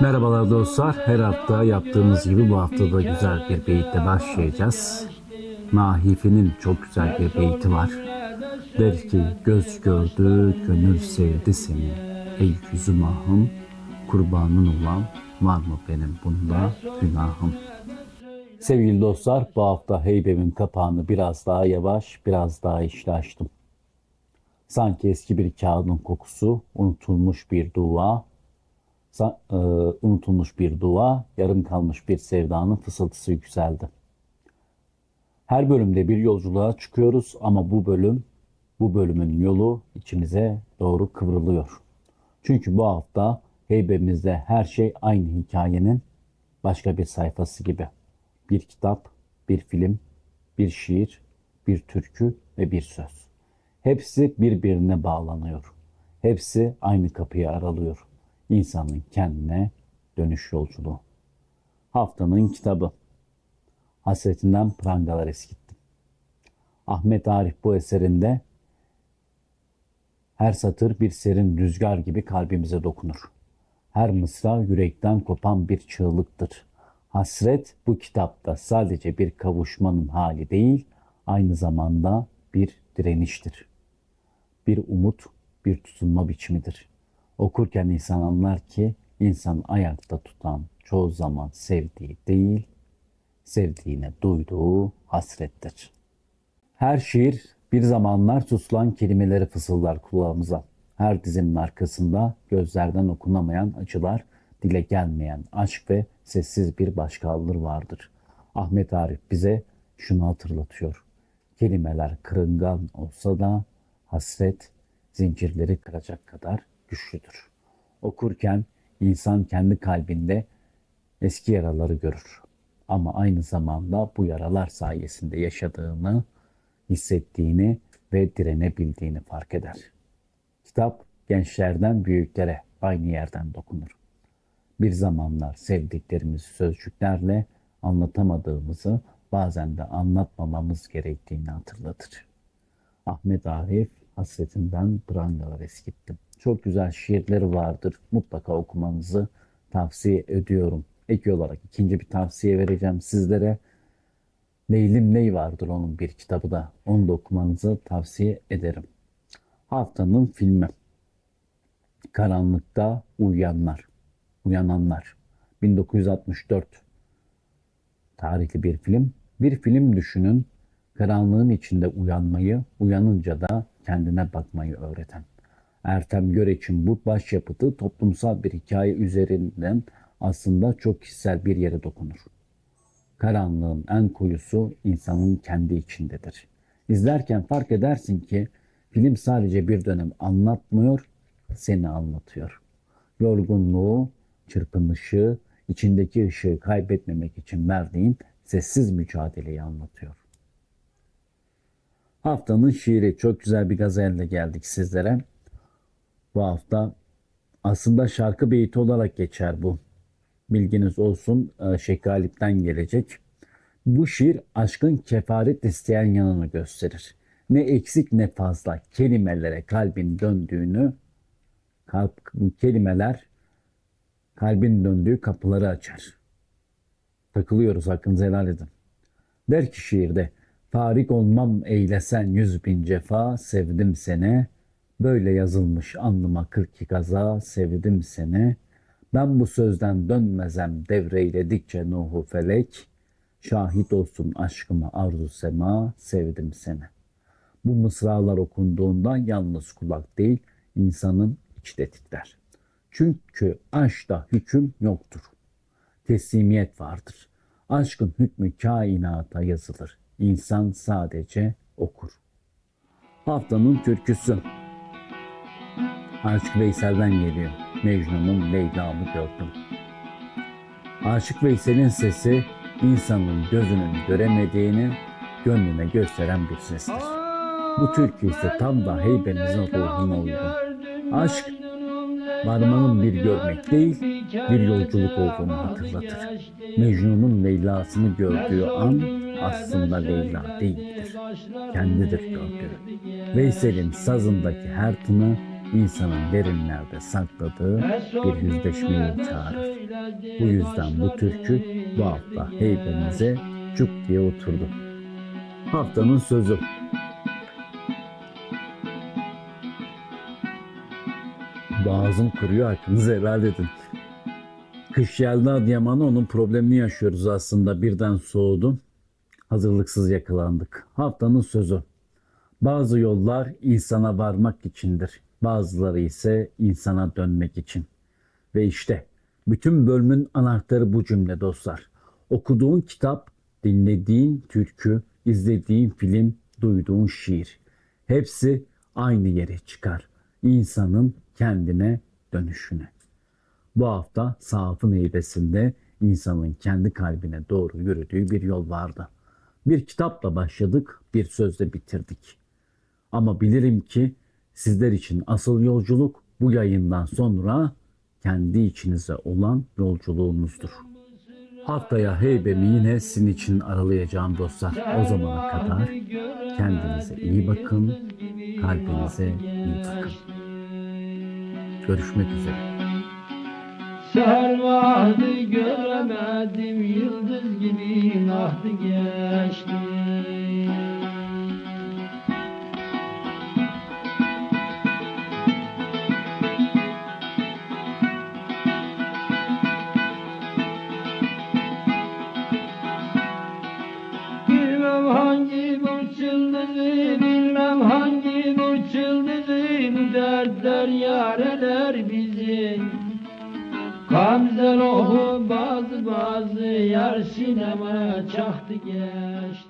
Merhabalar dostlar. Her hafta yaptığımız gibi bu hafta da güzel bir beyitle başlayacağız. Nahife'nin çok güzel bir beyti var. Der ki göz gördü, gönül sevdi seni. Ey yüzüm ahım, kurbanın olan var mı benim bunda günahım? Sevgili dostlar bu hafta heybemin kapağını biraz daha yavaş, biraz daha işle açtım. Sanki eski bir kağıdın kokusu, unutulmuş bir dua, e, unutulmuş bir dua, yarım kalmış bir sevdanın fısıltısı yükseldi. Her bölümde bir yolculuğa çıkıyoruz ama bu bölüm, bu bölümün yolu içimize doğru kıvrılıyor. Çünkü bu hafta heybemizde her şey aynı hikayenin başka bir sayfası gibi. Bir kitap, bir film, bir şiir, bir türkü ve bir söz. Hepsi birbirine bağlanıyor. Hepsi aynı kapıyı aralıyor. İnsanın kendine dönüş yolculuğu. Haftanın kitabı. Hasretinden prangalar eskittim. Ahmet Arif bu eserinde her satır bir serin rüzgar gibi kalbimize dokunur. Her mısra yürekten kopan bir çığlıktır. Hasret bu kitapta sadece bir kavuşmanın hali değil, aynı zamanda bir direniştir. Bir umut, bir tutunma biçimidir. Okurken insan anlar ki insan ayakta tutan çoğu zaman sevdiği değil, sevdiğine duyduğu hasrettir. Her şiir bir zamanlar susulan kelimeleri fısıldar kulağımıza. Her dizinin arkasında gözlerden okunamayan acılar, dile gelmeyen aşk ve sessiz bir başkaldır vardır. Ahmet Arif bize şunu hatırlatıyor. Kelimeler kırıngan olsa da hasret zincirleri kıracak kadar güçlüdür. Okurken insan kendi kalbinde eski yaraları görür. Ama aynı zamanda bu yaralar sayesinde yaşadığını, hissettiğini ve direnebildiğini fark eder. Kitap gençlerden büyüklere aynı yerden dokunur. Bir zamanlar sevdiklerimizi sözcüklerle anlatamadığımızı bazen de anlatmamamız gerektiğini hatırlatır. Ahmet Arif hasretinden prangalar eskittim. Çok güzel şiirleri vardır. Mutlaka okumanızı tavsiye ediyorum. Ek olarak ikinci bir tavsiye vereceğim sizlere. Leylim Ney vardır onun bir kitabı da. Onu da okumanızı tavsiye ederim. Haftanın filmi. Karanlıkta Uyuyanlar. Uyananlar. 1964 tarihli bir film. Bir film düşünün. Karanlığın içinde uyanmayı, uyanınca da kendine bakmayı öğreten. Ertem Göreç'in bu başyapıtı toplumsal bir hikaye üzerinden aslında çok kişisel bir yere dokunur. Karanlığın en koyusu insanın kendi içindedir. İzlerken fark edersin ki film sadece bir dönem anlatmıyor, seni anlatıyor. Yorgunluğu, çırpınışı, içindeki ışığı kaybetmemek için verdiğin sessiz mücadeleyi anlatıyor. Haftanın şiiri çok güzel bir gazelle geldik sizlere. Bu hafta aslında şarkı beyti olarak geçer bu. Bilginiz olsun e, Şeyh Galip'ten gelecek. Bu şiir aşkın kefaret isteyen yanını gösterir. Ne eksik ne fazla kelimelere kalbin döndüğünü, kalp, kelimeler kalbin döndüğü kapıları açar. Takılıyoruz hakkınızı helal edin. Der ki şiirde, Farik olmam eylesen yüz bin cefa, sevdim seni. Böyle yazılmış anlıma kırk gaza, sevdim seni. Ben bu sözden dönmezem devreyledikçe Nuhu felek. Şahit olsun aşkıma arzu sema, sevdim seni. Bu mısralar okunduğunda yalnız kulak değil, insanın iç tetikler. Çünkü aşkta hüküm yoktur. Teslimiyet vardır. Aşkın hükmü kainata yazılır. İnsan sadece okur. Haftanın türküsü. Aşık Veysel'den geliyor. Mecnun'un Leyla'mı gördüm. Aşık Veysel'in sesi insanın gözünün göremediğini gönlüne gösteren bir sestir. Bu türkü ise tam da heybemizin ruhuna uygun. Aşk varmanın bir görmek değil, bir yolculuk olduğunu hatırlatır. Mecnun'un Leyla'sını gördüğü an aslında Leyla değildir. Kendidir gördüğü. Veysel'in sazındaki her tını insanın derinlerde sakladığı bir yüzleşmeyi çağırır. Bu yüzden bu türkü bu hafta heybemize cuk diye oturdu. Haftanın sözü. Boğazım kuruyor hakkınızı helal edin. Kış geldi Adıyaman'a onun problemini yaşıyoruz aslında. Birden soğudu. Hazırlıksız yakalandık. Haftanın sözü. Bazı yollar insana varmak içindir. Bazıları ise insana dönmek için. Ve işte bütün bölümün anahtarı bu cümle dostlar. Okuduğun kitap, dinlediğin türkü, izlediğin film, duyduğun şiir. Hepsi aynı yere çıkar. İnsanın kendine dönüşüne. Bu hafta Sahaf'ın heybesinde insanın kendi kalbine doğru yürüdüğü bir yol vardı. Bir kitapla başladık, bir sözle bitirdik. Ama bilirim ki sizler için asıl yolculuk bu yayından sonra kendi içinize olan yolculuğunuzdur. Haftaya heybemi yine sizin için aralayacağım dostlar. O zamana kadar kendinize iyi bakın, kalbinize iyi bakın. Görüşmek üzere. Seher vardı göremedim yıldız gibi nahtı geçti hangi bu çıldızı Bu dertler yareler bizi Kamzel ohu bazı bazı yar sinema çaktı geçti